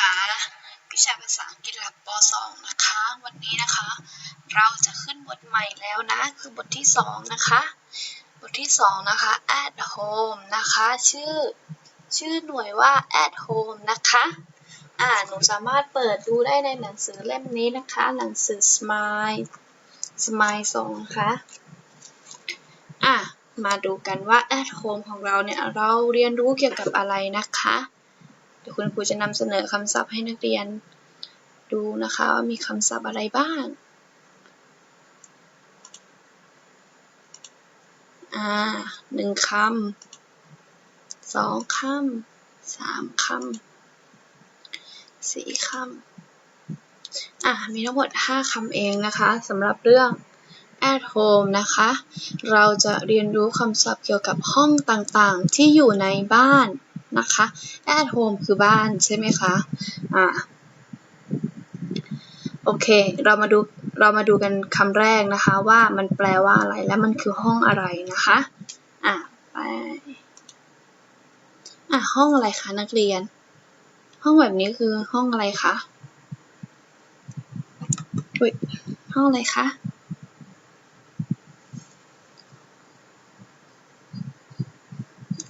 คะวิชาภาษาอังกฤษระดับป .2 นะคะ วันนี้นะคะ เราจะขึ้นบทใหม่แล้วนะ คือบทที่ 2 นะคะ บทที่ 2 นะคะ at home นะคะ ชื่อ ชื่อหน่วยว่า at home นะคะ อ่า หนูสามารถเปิดดูได้ในหนังสือเล่มนี้นะคะ หนังสือ Smile Smile 2นะคะ อะ มาดูกันว่า at home ของเราเนี่ย เราเรียนรู้เกี่ยวกับอะไรนะคะ เดี๋ยวคุณครูจะนำเสนอคำศัพท์ให้นักเรียนดูนะคะว่ามีคำศัพท์อะไรบ้าง อ่าหนึ่งคำสองคำสามคำสี่คำอะมีทั้งหมดห้าคำเองนะคะสำหรับเรื่อง at home นะคะ เราจะเรียนรู้คำศัพท์เกี่ยวกับห้องต่างๆ ที่อยู่ในบ้าน นะคะ at home คือบ้านใช่ไหมคะ อ่า โอเค เรามาดู เรามาดูกันคำแรกนะคะว่ามันแปลว่าอะไรและมันคือห้องอะไรนะคะ อะ ไป อะ ห้องอะไรคะนักเรียน ห้องแบบนี้คือห้องอะไรคะอุ้ยห้องอะไรคะ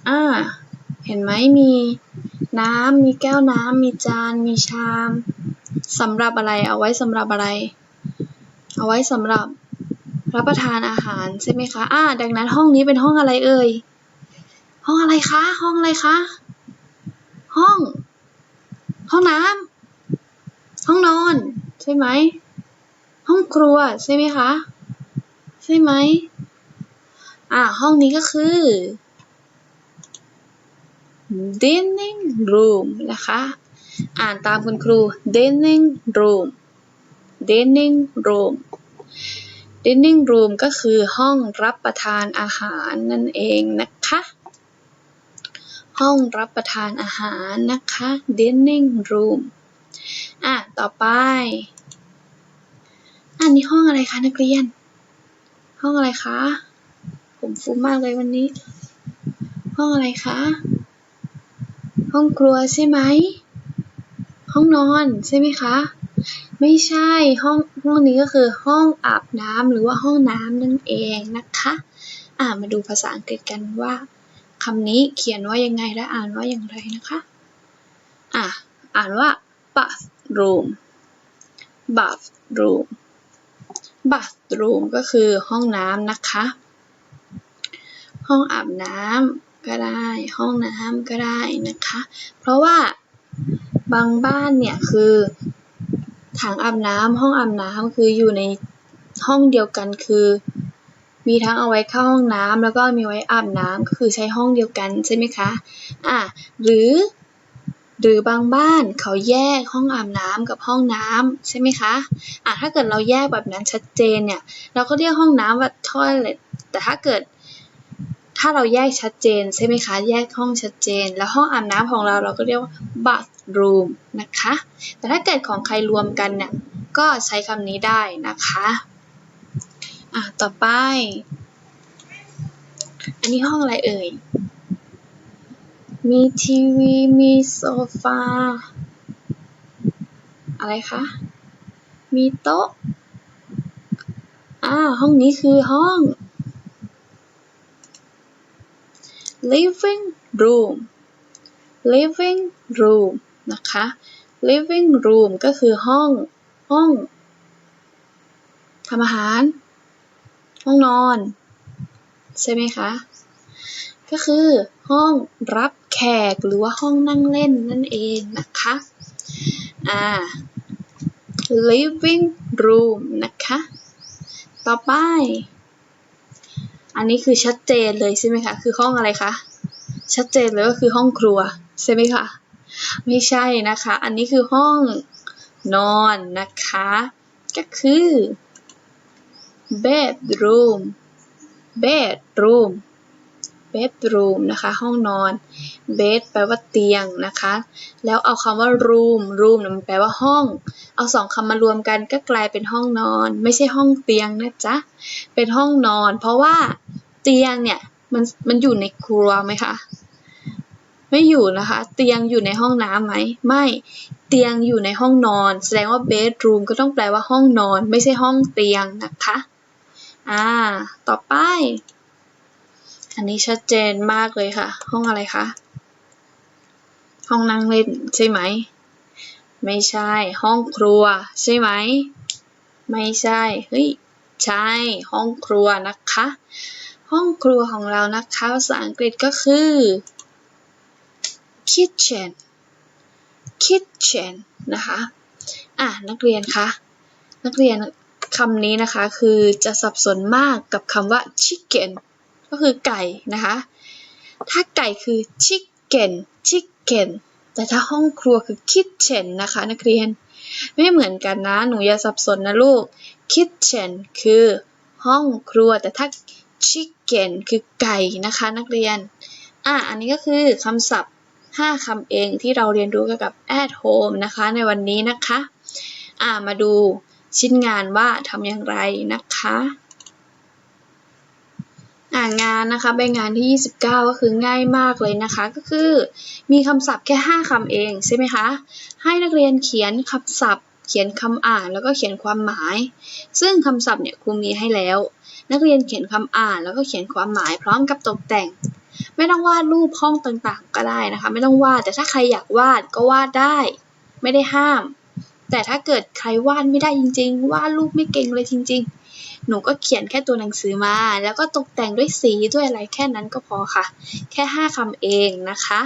อ่า เห็นไหมมีน้ำมีแก้วน้ำมีจานมีชามสำหรับอะไรเอาไว้สำหรับอะไร เอาไว้สำหรับรับประทานอาหารใช่ไหมคะอ่าดังนั้นห้องนี้เป็นห้องอะไรเอ่ย ห้องอะไรคะ ห้องอะไรคะ ห้อง ห้องน้ำห้องนอน ใช่ไหม ห้องครัวใช่ไหมคะ ใช่ไหมอ่าห้องนี้ก็คือ dining room นะคะ อ่านตามคุณครู dining room dining room dining room ก็คือห้องรับประทานอาหารนั่นเองนะคะ ห้องรับประทานอาหารนะคะ dining room อะ ต่อไป อันนี้ห้องอะไรคะนักเรียน ห้องอะไรคะ ผมฟูมากเลยวันนี้ ห้องอะไรคะ ห้องครัวใช่ไหม ห้องนอนใช่ไหมคะ ไม่ใช่ห้องห้องนี้ก็คือห้องอาบน้ำหรือว่าห้องน้ำนั่นเองนะคะ อ่ามาดูภาษาอังกฤษกันว่าคำนี้เขียนว่ายังไงและอ่านว่าอย่างไรนะคะ อ่าอ่านว่า bathroom bathroom bathroom ก็คือห้องน้ำนะคะ ห้องอาบน้ำ ก็ได้ ห้องน้ำก็ได้นะคะ เพราะว่าบางบ้านเนี่ยคือถังอาบน้ำห้องอาบน้ำคืออยู่ในห้องเดียวกันคือ มีทั้งเอาไว้เข้าห้องน้ำแล้วก็มีไว้อาบน้ำก็คือใช้ห้องเดียวกันใช่ไหมคะอะหรือ หรือบางบ้านเขาแยกห้องอาบน้ำกับห้องน้ำใช่ไหมคะอะถ้าเกิดเราแยกแบบนั้นชัดเจนเนี่ย เราก็เรียกห้องน้ำว่า toilet แต่ถ้าเกิด ถ้าเราแยกชัดเจนใช่ไหมคะ แยกห้องชัดเจน แล้วห้องอาบน้ำของเราเราก็เรียกว่า bathroom นะคะ แต่ถ้าเกิดของใครรวมกันเนี่ยก็ใช้คำนี้ได้นะคะอะต่อไป อันนี้ห้องอะไรเอ่ย มีทีวี มีโซฟา อะไรคะ มีโต๊ะอ่าห้องนี้คือห้อง living room living room นะคะ living room ก็คือห้อง ห้องทำอาหาร ห้องนอน ใช่ไหมคะ ก็คือห้องรับแขกหรือว่าห้องนั่งเล่นนั่นเองนะคะ อ่า living room นะคะ ต่อไป อันนี้คือชัดเจนเลยใช่ไหมคะ คือห้องอะไรคะ ชัดเจนเลยก็คือห้องครัวใช่ไหมคะ ไม่ใช่นะคะ อันนี้คือห้องนอนนะคะ ก็คือ bedroom bedroom bedroom นะคะ ห้องนอน bed แปลว่าเตียงนะคะ แล้วเอาคำว่า room room มันแปลว่าห้อง เอาสองคำมารวมกันก็กลายเป็นห้องนอน ไม่ใช่ห้องเตียงนะจ๊ะ เป็นห้องนอน เพราะว่าเตียงเนี่ยมันมันอยู่ในครัวไหมคะ ไม่อยู่นะคะ เตียงอยู่ในห้องน้ำไหม ไม่ เตียงอยู่ในห้องนอน แสดงว่า bedroom ก็ต้องแปลว่าห้องนอน ไม่ใช่ห้องเตียงนะคะ อ่า ต่อไป อันนี้ชัดเจนมากเลยค่ะ ห้องอะไรคะ ห้องนั่งเล่นใช่ไหม ไม่ใช่ ห้องครัวใช่ไหม ไม่ใช่ เฮ้ย ใช่ ห้องครัวนะคะ ห้องครัวของเรานะคะภาษาอังกฤษก็คือ kitchen kitchen นะคะ อะ นักเรียนคะ นักเรียนคำนี้นะคะคือจะสับสนมากกับคำว่า chicken ก็คือไก่นะคะ ถ้าไก่คือ chicken chicken แต่ถ้าห้องครัวคือ kitchen นะคะนักเรียน ไม่เหมือนกันนะ หนูอย่าสับสนนะลูก kitchen คือห้องครัว แต่ถ้า chicken คือไก่นะคะนักเรียน อะ อันนี้ก็คือคำศัพท์ 5คำเองที่เราเรียนรู้เกี่ยวกับ at home นะคะในวันนี้นะคะ อ่ามาดูชิ้นงานว่าทำอย่างไรนะคะ งานนะคะใบงานที่ 29 ก็คือง่ายมากเลยนะคะ ก็คือ มีคำศัพท์แค่ 5คำเองใช่ไหมคะ ให้นักเรียนเขียนคำศัพท์ เขียนคำอ่านแล้วก็เขียนความหมาย ซึ่งคำศัพท์เนี่ยครูมีให้แล้ว นักเรียนเขียนคำอ่านแล้วก็เขียนความหมายพร้อมกับตกแต่ง ไม่ต้องวาดรูปห้องต่างๆ ก็ได้นะคะ ไม่ต้องวาดแต่ถ้าใครอยากวาดก็วาดได้ ไม่ได้ห้าม แต่ถ้าเกิดใครวาดไม่ได้จริง ๆ วาดรูปไม่เก่งเลยจริง ๆ หนูก็เขียนแค่ตัวหนังสือมา แล้วก็ตกแต่งด้วยสีด้วยอะไรแค่นั้นก็พอค่ะ แค่ห้าคำเองนะคะ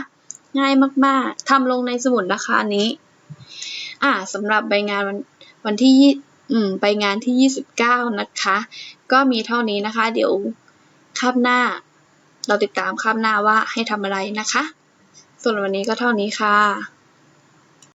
ง่ายมากๆทำลงในสมุดนะคะนี้ อ่าสำหรับใบงานวันวันที่อืมใบงานที่ 29 นะคะ ก็มีเท่านี้นะคะ เดี๋ยวคาบหน้า เราติดตามคาบหน้าว่าให้ทำอะไรนะคะ ส่วนวันนี้ก็เท่านี้ค่ะ